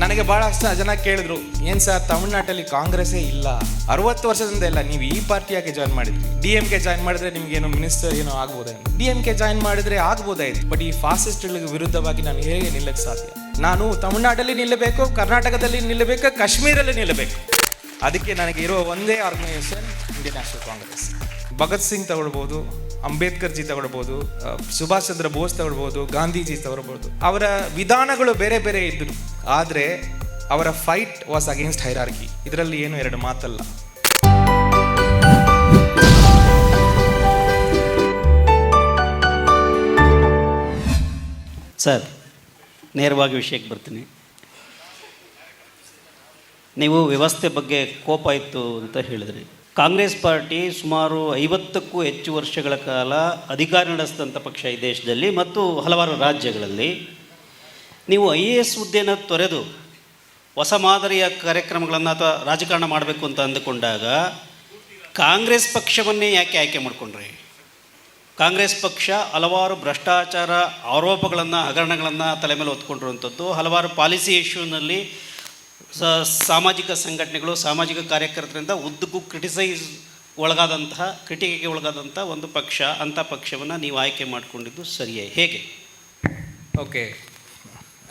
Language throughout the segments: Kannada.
ನನಗೆ ಬಹಳಷ್ಟು ಜನ ಕೇಳಿದ್ರು, ಏನ್ ಸರ್, ತಮಿಳ್ನಾಟಲ್ಲಿ ಕಾಂಗ್ರೆಸ್ಸೇ ಇಲ್ಲ. ಅರವತ್ತು ವರ್ಷದಿಂದ ಇಲ್ಲ, ನೀವು ಈ ಪಾರ್ಟಿ ಯಾಕೆ ಜಾಯ್ನ್ ಮಾಡಿದ್ರಿ. ಡಿ ಎಂ ಕೆ ಜಾಯ್ನ್ ಮಾಡಿದ್ರೆ ನಿಮ್ಗೆ ಏನೋ ಮಿನಿಸ್ಟರ್ ಏನೋ? ಆಗ್ಬೋದಾಯ್ತು ಡಿ ಎಂ ಕೆ ಜಾಯ್ನ್ ಮಾಡಿದ್ರೆ ಆಗ್ಬೋದಾಯ್ತು ಬಟ್ ಈ ಫಾಸಿಸ್ಟ್ ವಿರುದ್ಧವಾಗಿ ನಾನು ಹೇಗೆ ನಿಲ್ಲಕ್ಕೆ ಸಾಧ್ಯ? ನಾನು ತಮಿಳ್ನಾಡಲ್ಲಿ ನಿಲ್ಲಬೇಕು, ಕರ್ನಾಟಕದಲ್ಲಿ ನಿಲ್ಲಬೇಕು, ಕಾಶ್ಮೀರಲ್ಲಿ ನಿಲ್ಲಬೇಕು. ಅದಕ್ಕೆ ನನಗೆ ಇರೋ ಒಂದೇ organisation Indian national Congress Bhagat Singh ತಗೊಳ್ಬೋದು, ಅಂಬೇಡ್ಕರ್ ಜಿ ತಗೊಳ್ಬೋದು ಸುಭಾಷ್ ಚಂದ್ರ ಬೋಸ್ ತಗೊಳ್ಬೋದು, ಗಾಂಧೀಜಿ ತಗೊಳ್ಬೋದು. ಅವರ ವಿಧಾನಗಳು ಬೇರೆ ಬೇರೆ ಇದ್ದರು ಆದರೆ ಅವರ ಫೈಟ್ ವಾಸ್ ಅಗೇನ್ಸ್ಟ್ ಹೈರಾರ್ಕಿ ಇದರಲ್ಲಿ ಏನು ಎರಡು ಮಾತಲ್ಲ. ಸರ್, ನೇರವಾಗಿ ವಿಷಯಕ್ಕೆ ಬರ್ತೀನಿ. ನೀವು ವ್ಯವಸ್ಥೆ ಬಗ್ಗೆ ಕೋಪ ಇತ್ತು ಅಂತ ಹೇಳಿದ್ರಿ. ಕಾಂಗ್ರೆಸ್ ಪಾರ್ಟಿ ಸುಮಾರು ಐವತ್ತಕ್ಕೂ ಹೆಚ್ಚು ವರ್ಷಗಳ ಕಾಲ ಅಧಿಕಾರ ನಡೆಸಿದಂಥ ಪಕ್ಷ ಈ ದೇಶದಲ್ಲಿ ಮತ್ತು ಹಲವಾರು ರಾಜ್ಯಗಳಲ್ಲಿ. ನೀವು ಐ ಎ ಎಸ್ ಹುದ್ದೆನ ತೊರೆದು ಹೊಸ ಮಾದರಿಯ ಕಾರ್ಯಕ್ರಮಗಳನ್ನು ಅಥವಾ ರಾಜಕಾರಣ ಮಾಡಬೇಕು ಅಂತ ಅಂದುಕೊಂಡಾಗ ಕಾಂಗ್ರೆಸ್ ಪಕ್ಷವನ್ನೇ ಯಾಕೆ ಆಯ್ಕೆ ಮಾಡಿಕೊಂಡ್ರಿ? ಕಾಂಗ್ರೆಸ್ ಪಕ್ಷ ಹಲವಾರು ಭ್ರಷ್ಟಾಚಾರ ಆರೋಪಗಳನ್ನು, ಹಗರಣಗಳನ್ನು ತಲೆ ಮೇಲೆ ಹೊತ್ಕೊಂಡಿರುವಂಥದ್ದು. ಹಲವಾರು ಪಾಲಿಸಿ ಇಶ್ಯೂನಲ್ಲಿ ಸಾಮಾಜಿಕ ಸಂಘಟನೆಗಳು, ಸಾಮಾಜಿಕ ಕಾರ್ಯಕರ್ತರಿಂದ ಉದ್ದಕ್ಕೂ ಕ್ರಿಟಿಸೈಸ್ ಒಳಗಾದಂತಹ, ಕ್ರಿಟಿಕೆಗೆ ಒಳಗಾದಂಥ ಒಂದು ಪಕ್ಷ, ಅಂಥ ಪಕ್ಷವನ್ನು ನೀವು ಆಯ್ಕೆ ಮಾಡಿಕೊಂಡಿದ್ದು ಸರಿಯೇ. ಹೇಗೆ? ಓಕೆ.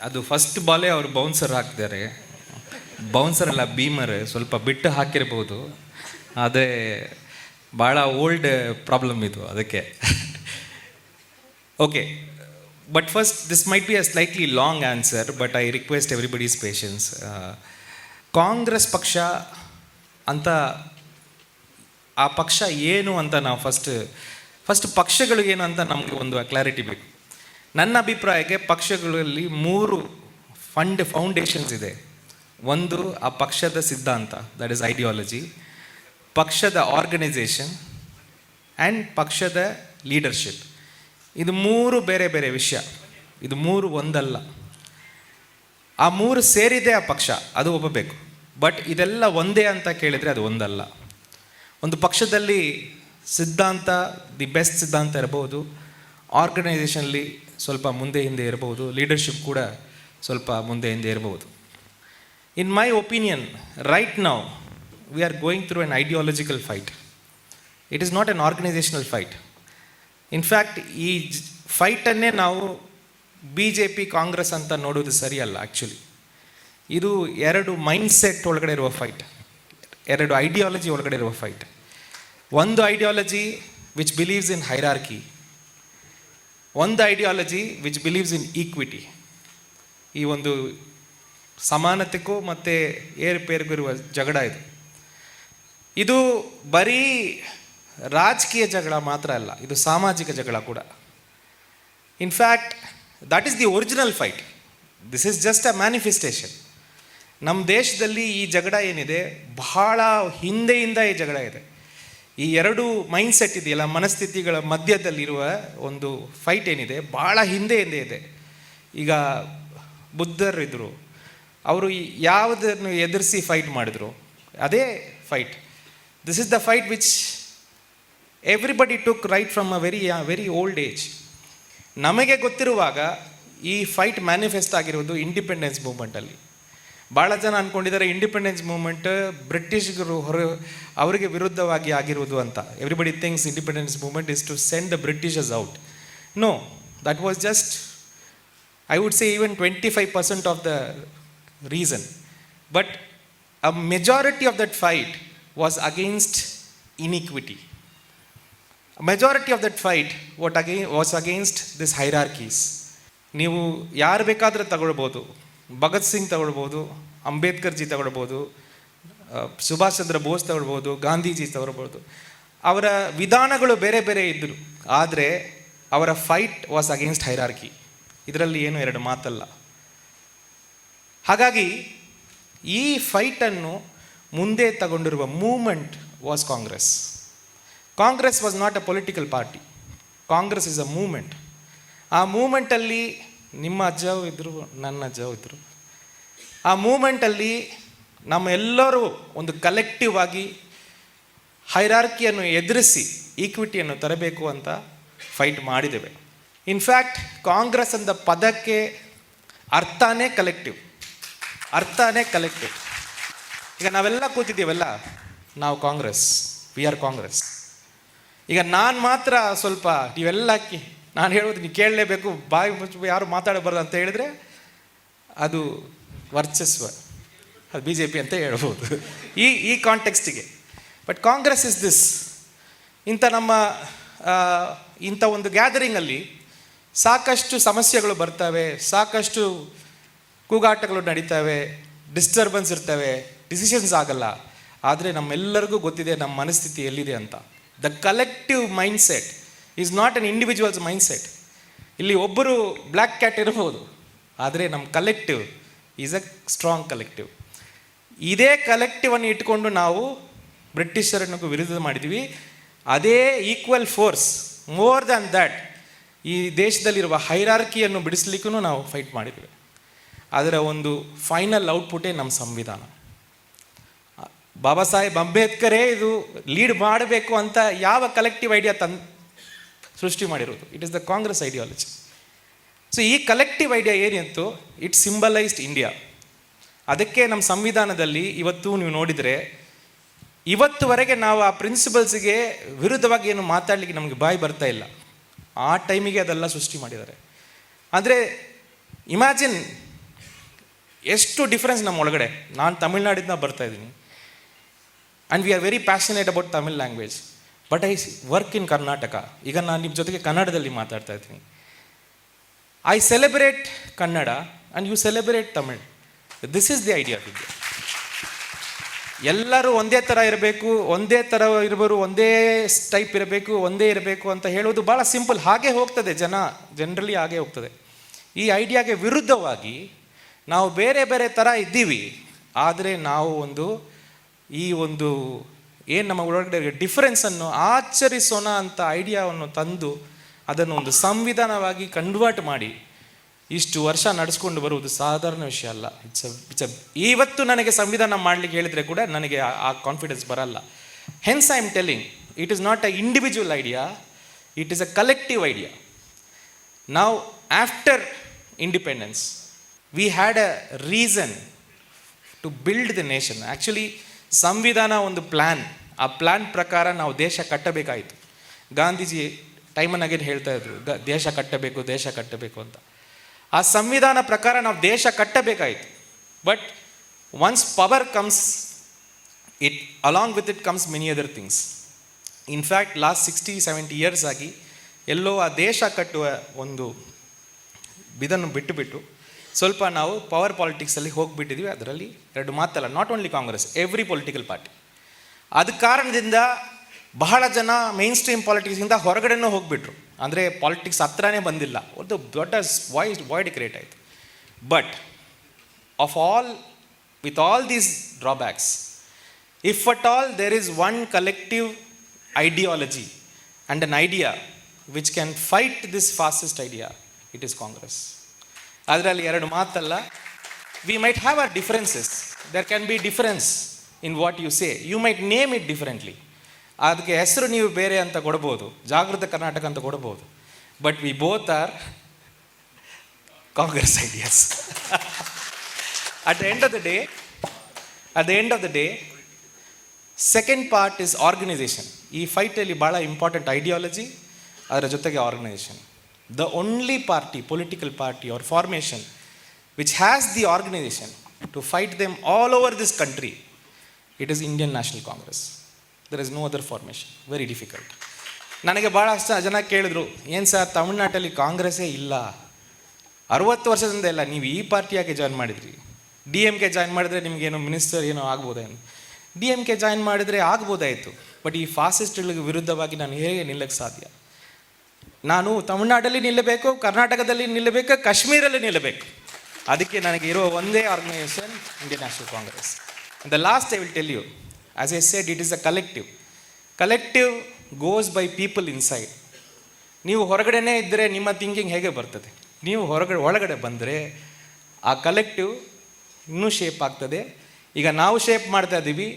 ಅದು ಫಸ್ಟ್ ಬಾಲೇ ಅವರು ಬೌನ್ಸರ್ ಹಾಕ್ತಾರೆ. ಬೌನ್ಸರ್ ಅಲ್ಲ ಬೀಮರ್ ಸ್ವಲ್ಪ ಬಿಟ್ಟು ಹಾಕಿರ್ಬೋದು. ಆದರೆ ಭಾಳ ಓಲ್ಡ್ ಪ್ರಾಬ್ಲಮ್ ಇದು ಅದಕ್ಕೆ. Okay but first this might be a slightly long answer but I request everybody's patience Congress ಪಕ್ಷ ಅಂತ ಆ ಪಕ್ಷ ಏನು ಅಂತ ನಾವು ಫಸ್ಟ್ ಫಸ್ಟ್ ಪಕ್ಷಗಳು ಏನು ಅಂತ ನಮಗೆ ಒಂದು ಕ್ಲಾರಿಟಿ ಬೇಕು. ನನ್ನ ಅಭಿಪ್ರಾಯಕ್ಕೆ ಪಕ್ಷಗಳಲ್ಲಿ ಮೂರು ಫಂಡ್ ಫೌಂಡೇಶನ್ಸ್ ಇದೆ. ಒಂದು, ಆ ಪಕ್ಷದ ಸಿದ್ಧಾಂತ ದಟ್ ಇಸ್ ಐಡಿಯಾಲಜಿ ಪಕ್ಷದ ಆರ್ಗನೈಸೇಷನ್ ಆ್ಯಂಡ್ ಪಕ್ಷದ ಲೀಡರ್ಶಿಪ್ ಇದು ಮೂರು ಬೇರೆ ಬೇರೆ ವಿಷಯ. ಇದು ಮೂರು ಒಂದಲ್ಲ. ಆ ಮೂರು ಸೇರಿದೆ ಆ ಪಕ್ಷ, ಅದು ಒಪ್ಪಬೇಕು ಬಟ್ ಇದೆಲ್ಲ ಒಂದೇ ಅಂತ ಕೇಳಿದರೆ ಅದು ಒಂದಲ್ಲ. ಒಂದು ಪಕ್ಷದಲ್ಲಿ ಸಿದ್ಧಾಂತ ದಿ ಬೆಸ್ಟ್ ಸಿದ್ಧಾಂತ ಇರಬಹುದು. ಆರ್ಗನೈಸೇಷನ್ಲಿ ಸ್ವಲ್ಪ ಮುಂದೆ ಹಿಂದೆ ಇರಬಹುದು. ಲೀಡರ್ಶಿಪ್ ಕೂಡ ಸ್ವಲ್ಪ ಮುಂದೆ ಹಿಂದೆ ಇರಬಹುದು. In my opinion right now we are going through an ideological fight it is not an organisational fight in fact ಈ ಫೈಟನ್ನೇ ನಾವು ಬಿ ಜೆ ಪಿ ಕಾಂಗ್ರೆಸ್ ಅಂತ ನೋಡೋದು ಸರಿಯಲ್ಲ ಆ್ಯಕ್ಚುಲಿ ಇದು ಎರಡು ಮೈಂಡ್ ಸೆಟ್ ಒಳಗಡೆ ಇರುವ ಫೈಟ್ ಎರಡು ಐಡಿಯಾಲಜಿ ಒಳಗಡೆ ಇರುವ ಫೈಟ್ ಒಂದು ideology which believes in hierarchy ಒಂದು ideology which believes in equity ಈ ಒಂದು ಸಮಾನತೆಗೂ ಮತ್ತು ಏರುಪೇರಿಗೂ ಇರುವ ಜಗಳ ಇದು. ಇದು ಬರೀ ರಾಜಕೀಯ ಜಗಳ ಮಾತ್ರ ಅಲ್ಲ, ಇದು ಸಾಮಾಜಿಕ ಜಗಳ ಕೂಡ. In fact that is the original fight this is just a manifestation ನಮ್ಮ ದೇಶದಲ್ಲಿ ಈ ಜಗಳ ಏನಿದೆ, ಬಹಳ ಹಿಂದೆಯಿಂದ ಈ ಜಗಳ ಇದೆ. ಈ ಎರಡು ಮೈಂಡ್ ಸೆಟ್ ಇದೆಯಲ್ಲ, ಮನಸ್ಥಿತಿಗಳ ಮಧ್ಯದಲ್ಲಿರುವ ಒಂದು ಫೈಟ್ ಏನಿದೆ ಭಾಳ ಹಿಂದೆ ಹಿಂದೆ ಇದೆ. ಈಗ ಬುದ್ಧರಿದ್ದರು ಅವರು ಯಾವುದನ್ನು ಎದುರಿಸಿ ಫೈಟ್ ಮಾಡಿದ್ರು, ಅದೇ fight this is the fight which everybody took right from a very very old age ನಮಗೆ ಗೊತ್ತಿರುವಾಗ ಈ ಫೈಟ್ ಮ್ಯಾನಿಫೆಸ್ಟ್ ಆಗಿರೋದು ಇಂಡಿಪೆಂಡೆನ್ಸ್ ಮೂಮೆಂಟಲ್ಲಿ ಭಾಳ ಜನ ಅಂದ್ಕೊಂಡಿದ್ದಾರೆ ಇಂಡಿಪೆಂಡೆನ್ಸ್ ಮೂಮೆಂಟ್ ಬ್ರಿಟಿಷ್ಗರು ಹೊರ ಅವರಿಗೆ ವಿರುದ್ಧವಾಗಿ ಆಗಿರುವುದು ಅಂತ. Everybody things independence movement is to send the Britishers out no that was just I would say even twenty five percent of the reason but a majority of that fight was against inequity majority of that fight what again was against this hierarchies ನೀವು ಯಾರು ಬೇಕಾದರೂ ತಗೊಳ್ಬೋದು. ಭಗತ್ ಸಿಂಗ್ ತಗೊಳ್ಬೋದು ಅಂಬೇಡ್ಕರ್ ಜಿ ತಗೊಳ್ಬೋದು ಸುಭಾಷ್ ಚಂದ್ರ ಬೋಸ್ ತಗೊಳ್ಬೋದು, ಗಾಂಧೀಜಿ ತಗೊಳ್ಬೋದು. ಅವರ ವಿಧಾನಗಳು ಬೇರೆ ಬೇರೆ ಇದ್ದರು ಆದರೆ ಅವರ ಫೈಟ್ ವಾಸ್ ಅಗೇನ್ಸ್ಟ್ ಹೈರಾರ್ಕಿ ಇದರಲ್ಲಿ ಏನು ಎರಡು ಮಾತಲ್ಲ. ಹಾಗಾಗಿ ಈ ಫೈಟನ್ನು ಮುಂದೆ ತಗೊಂಡಿರುವ movement was Congress Congress was not a political party Congress is a movement ಆ ಮೂಮೆಂಟಲ್ಲಿ ನಿಮ್ಮ ಅಜ್ಜವು ಇದ್ರು, ನನ್ನ ಅಜ್ಜವು ಇದ್ರು. ಆ ಮೂಮೆಂಟಲ್ಲಿ ನಮ್ಮ ಎಲ್ಲರೂ ಒಂದು ಕಲೆಕ್ಟಿವ್ ಆಗಿ ಹೈರಾರ್ಕಿಯನ್ನು ಎದುರಿಸಿ ಈಕ್ವಿಟಿಯನ್ನು ತರಬೇಕು ಅಂತ ಫೈಟ್ ಮಾಡಿದ್ದೇವೆ. ಇನ್ಫ್ಯಾಕ್ಟ್ ಕಾಂಗ್ರೆಸ್ ಅಂದ ಪದಕ್ಕೆ ಅರ್ಥನೇ ಕಲೆಕ್ಟಿವ್ ಅರ್ಥನೇ ಕಲೆಕ್ಟಿವ್ ಈಗ ನಾವೆಲ್ಲ ಕೂತಿದ್ದೀವಲ್ಲ, ನಾವು ಕಾಂಗ್ರೆಸ್ ವಿ ಆರ್ ಕಾಂಗ್ರೆಸ್. ಈಗ ನಾನು ಮಾತ್ರ ಸ್ವಲ್ಪ ನೀವೆಲ್ಲ ಕಿ ನಾನು ಹೇಳೋದು ನೀವು ಕೇಳಲೇಬೇಕು, ಬಾಯಿ ಮುಚ್ಚು, ಯಾರು ಮಾತಾಡಬಾರ್ದು ಅಂತ ಹೇಳಿದರೆ ಅದು ವರ್ಚಸ್ವ. ಅದು ಬಿ ಜೆ ಪಿ ಅಂತ ಹೇಳ್ಬೋದು. ಈ ಈ ಕಾಂಟೆಕ್ಸ್ಟಿಗೆ ಬಟ್ ಕಾಂಗ್ರೆಸ್ ಇಸ್ ದಿಸ್ ಇಂಥ ನಮ್ಮ ಇಂಥ ಒಂದು ಗ್ಯಾದರಿಂಗಲ್ಲಿ ಸಾಕಷ್ಟು ಸಮಸ್ಯೆಗಳು ಬರ್ತವೆ, ಸಾಕಷ್ಟು ಕೂಗಾಟಗಳು ನಡೀತವೆ ಡಿಸ್ಟರ್ಬೆನ್ಸ್ ಇರ್ತವೆ ಡಿಸಿಷನ್ಸ್ ಆಗಲ್ಲ. ಆದರೆ ನಮ್ಮೆಲ್ಲರಿಗೂ ಗೊತ್ತಿದೆ ನಮ್ಮ ಮನಸ್ಥಿತಿ ಎಲ್ಲಿದೆ ಅಂತ. The collective mindset is not an individuals mindset ಇಲ್ಲಿ ಒಬ್ಬರು ಬ್ಲ್ಯಾಕ್ ಕ್ಯಾಟ್ ಇರಬಹುದು, ಆದರೆ ನಮ್ಮ collective is a strong collective ಇದೇ ಕಲೆಕ್ಟಿವನ್ನು ಇಟ್ಕೊಂಡು ನಾವು ಬ್ರಿಟಿಷರನ್ನು ವಿರುದ್ಧ ಮಾಡಿದ್ವಿ. ಅದೇ equal force more than that ಈ ದೇಶದಲ್ಲಿರುವ ಹೈರಾರ್ಕಿಯನ್ನು ಬಿಡಿಸ್ಲಿಕ್ಕೂ ನಾವು ಫೈಟ್ ಮಾಡಿದ್ವಿ. ಅದರ ಒಂದು ಫೈನಲ್ ಔಟ್ಪುಟೇ ನಮ್ಮ ಸಂವಿಧಾನ. ಬಾಬಾ ಸಾಹೇಬ್ ಅಂಬೇಡ್ಕರೇ ಇದು ಲೀಡ್ ಮಾಡಬೇಕು ಅಂತ ಯಾವ ಕಲೆಕ್ಟಿವ್ ಐಡಿಯಾ ತನ್ ಸೃಷ್ಟಿ ಮಾಡಿರೋದು it is the Congress ideology so ಈ ಕಲೆಕ್ಟಿವ್ ಐಡಿಯಾ ಏನಿತ್ತು? ಇಟ್ ಸಿಂಬಲೈಸ್ಡ್ ಇಂಡಿಯಾ ಅದಕ್ಕೆ ನಮ್ಮ ಸಂವಿಧಾನದಲ್ಲಿ ಇವತ್ತು ನೀವು ನೋಡಿದರೆ, ಇವತ್ತುವರೆಗೆ ನಾವು ಆ ಪ್ರಿನ್ಸಿಪಲ್ಸ್ಗೆ ವಿರುದ್ಧವಾಗಿ ಏನು ಮಾತಾಡಲಿಕ್ಕೆ ನಮಗೆ ಬಾಯಿ ಬರ್ತಾ ಇಲ್ಲ. ಆ ಟೈಮಿಗೆ ಅದೆಲ್ಲ ಸೃಷ್ಟಿ ಮಾಡಿದ್ದಾರೆ. ಅಂದರೆ ಇಮ್ಯಾಜಿನ್ ಎಷ್ಟು ಡಿಫ್ರೆನ್ಸ್ ನಮ್ಮ ಒಳಗಡೆ. ನಾನು ತಮಿಳ್ನಾಡಿಂದ ಬರ್ತಾ ಇದ್ದೀನಿ. And we are very passionate about Tamil language but I work in Karnataka ಈಗ ನಾನು ನಿಮ್ಮ ಜೊತೆಗೆ ಕನ್ನಡದಲ್ಲಿ ಮಾತಾಡ್ತಾ ಇದ್ದೀನಿ. I celebrate Kannada and you celebrate Tamil this is the idea India ಎಲ್ಲರೂ ಒಂದೇ ಥರ ಇರಬೇಕು, ಒಂದೇ ಥರ ಇರಬರು ಒಂದೇ ಟೈಪ್ ಇರಬೇಕು, ಒಂದೇ ಇರಬೇಕು ಅಂತ ಹೇಳೋದು ಭಾಳ ಸಿಂಪಲ್ ಹಾಗೆ ಹೋಗ್ತದೆ ಜನ ಜನರಲಿ ಹಾಗೆ ಹೋಗ್ತದೆ. ಈ ಐಡಿಯಾಗೆ ವಿರುದ್ಧವಾಗಿ ನಾವು ಬೇರೆ ಬೇರೆ ಥರ ಇದ್ದೀವಿ. ಆದರೆ ನಾವು ಒಂದು ಈ ಒಂದು ಏನು ನಮ್ಮ ಒಳಗಡೆ ಡಿಫರೆನ್ಸನ್ನು ಆಚರಿಸೋಣ ಅಂತ ಐಡಿಯಾವನ್ನು ತಂದು ಅದನ್ನು ಒಂದು ಸಂವಿಧಾನವಾಗಿ ಕನ್ವರ್ಟ್ ಮಾಡಿ ಇಷ್ಟು ವರ್ಷ ನಡೆಸ್ಕೊಂಡು ಬರುವುದು ಸಾಧಾರಣ ವಿಷಯ ಅಲ್ಲ. ಇಟ್ಸ್ ಇಟ್ಸ್ ಇವತ್ತು ನನಗೆ ಸಂವಿಧಾನ ಮಾಡಲಿಕ್ಕೆ ಹೇಳಿದರೆ ಕೂಡ ನನಗೆ ಆ- ಕಾನ್ಫಿಡೆನ್ಸ್ ಬರಲ್ಲ. Hence I am telling it is not a individual idea it is a collective idea ನಾವು after independence we had a reason to build the nation actually ಸಂವಿಧಾನ ಒಂದು ಪ್ಲ್ಯಾನ್ ಆ ಪ್ಲ್ಯಾನ್ ಪ್ರಕಾರ ನಾವು ದೇಶ ಕಟ್ಟಬೇಕಾಯಿತು. ಗಾಂಧೀಜಿ ಟೈಮನ್ ಅಗೇನ್ ಹೇಳ್ತಾ ಇದ್ರು ದೇಶ ಕಟ್ಟಬೇಕು ದೇಶ ಕಟ್ಟಬೇಕು ಅಂತ. ಆ ಸಂವಿಧಾನ ಪ್ರಕಾರ ನಾವು ದೇಶ ಕಟ್ಟಬೇಕಾಯಿತು. But once power comes it along with it comes many other things in fact last sixty seventy years ಆಗಿ, ಎಲ್ಲೋ ಆ ದೇಶ ಕಟ್ಟುವ ಒಂದು ಇದನ್ನು ಬಿಟ್ಟುಬಿಟ್ಟು ಸ್ವಲ್ಪ ನಾವು ಪವರ್ ಪಾಲಿಟಿಕ್ಸಲ್ಲಿ ಹೋಗಿಬಿಟ್ಟಿದ್ವಿ. ಅದರಲ್ಲಿ ಎರಡು ಮಾತಲ್ಲ not only Congress every political party ಅದ ಕಾರಣದಿಂದ ಬಹಳ ಜನ ಮೇನ್ ಸ್ಟ್ರೀಮ್ ಪಾಲಿಟಿಕ್ಸಿಂದ ಹೊರಗಡೆನೂ ಹೋಗಿಬಿಟ್ರು. ಅಂದರೆ ಪಾಲಿಟಿಕ್ಸ್ ಹತ್ರನೇ ಬಂದಿಲ್ಲ. ಒಂದು ದೊಡ್ಡ ವಾಯ್ಸ್ ವಾಯ್ಡ್ ಕ್ರಿಯೇಟ್ ಆಯಿತು. But of all with all these drawbacks if at all there is one collective ideology and an idea which can fight this fastest idea it is Congress ಅದರಲ್ಲಿ ಎರಡು ಮಾತಲ್ಲ. We might have are differences there can be difference in what you say you might name it differently ಅದಕ್ಕೆ ಹೆಸರು ನೀವು ಬೇರೆ ಅಂತ ಕೊಡ್ಬೋದು. ಜಾಗೃತ ಕರ್ನಾಟಕ ಅಂತ ಕೊಡ್ಬೋದು. But we both are Congress ideas at the end of the day at the end of the day second part is organisation ಈ ಫೈಟಲ್ಲಿ ಭಾಳ ಇಂಪಾರ್ಟೆಂಟ್ ಐಡಿಯಾಲಜಿ ಅದರ ಜೊತೆಗೆ organisation the only party political party are formation which has the organisation to fight them all over this country it is Indian National Congress there is no other formation very difficult ನನಗೆ ಭಾಳಷ್ಟು ಜನ ಕೇಳಿದ್ರು, ಏನು ಸರ್ ತಮಿಳ್ನಾಡಲ್ಲಿ ಕಾಂಗ್ರೆಸ್ಸೇ ಇಲ್ಲ? ಅರುವತ್ತು ವರ್ಷದಿಂದ ಇಲ್ಲ. ನೀವು ಈ ಪಾರ್ಟಿಯಾಗೆ ಜಾಯ್ನ್ ಮಾಡಿದ್ರಿ. ಡಿ ಎಂ ಕೆ ಜಾಯ್ನ್ ಮಾಡಿದ್ರೆ ನಿಮಗೇನೋ ಮಿನಿಸ್ಟರ್ ಏನೋ ಆಗ್ಬೋದೇನು ಡಿ ಎಂ ಕೆ ಜಾಯ್ನ್ ಮಾಡಿದರೆ ಆಗ್ಬೋದಾಯಿತು. ಬಟ್ ಈ ಫಾಸಿಸ್ಟ್ಗಳಿಗೆ ವಿರುದ್ಧವಾಗಿ ನಾನು ಹೇಗೆ ನಿಲ್ಲಕ್ಕೆ ಸಾಧ್ಯ? ನಾನು ತಮಿಳ್ನಾಡಲ್ಲಿ ನಿಲ್ಲಬೇಕು, ಕರ್ನಾಟಕದಲ್ಲಿ ನಿಲ್ಲಬೇಕು, ಕಾಶ್ಮೀರಲ್ಲಿ ನಿಲ್ಲಬೇಕು. ಅದಕ್ಕೆ ನನಗೆ ಇರೋ ಒಂದೇ organisation Indian National Congress the last I will tell you as I said it is a collective collective goes by people inside ನೀವು ಹೊರಗಡೆನೇ ಇದ್ದರೆ ನಿಮ್ಮ ಥಿಂಕಿಂಗ್ ಹೇಗೆ ಬರ್ತದೆ? ನೀವು ಹೊರಗಡೆ, ಒಳಗಡೆ ಬಂದರೆ ಆ ಕಲೆಕ್ಟಿವ್ ಇನ್ನೂ ಶೇಪ್ ಆಗ್ತದೆ. ಈಗ ನಾವು ಶೇಪ್ ಮಾಡ್ತಾ ಇದ್ದೀವಿ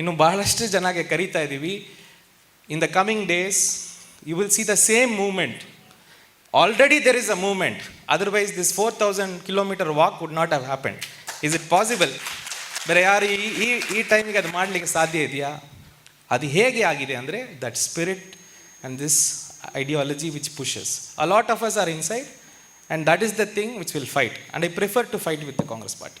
ಇನ್ನು ಬಹಳಷ್ಟು ಜನಗೆ ಕರೀತಾ ಇದ್ದೀವಿ in the coming days will see the same movement already there is a movement otherwise this four thousand kilometre walk would not have happen is it possible ಬೇರೆ ಯಾರು ಈ ಈ ಈ ಟೈಮಿಗೆ ಅದು ಮಾಡಲಿಕ್ಕೆ ಸಾಧ್ಯ ಇದೆಯಾ? ಅದು ಹೇಗೆ ಆಗಿದೆ ಅಂದರೆ that spirit and this ideology which pushes a lot of us are inside and that is the thing which will fight and I prefer to fight with the Congress party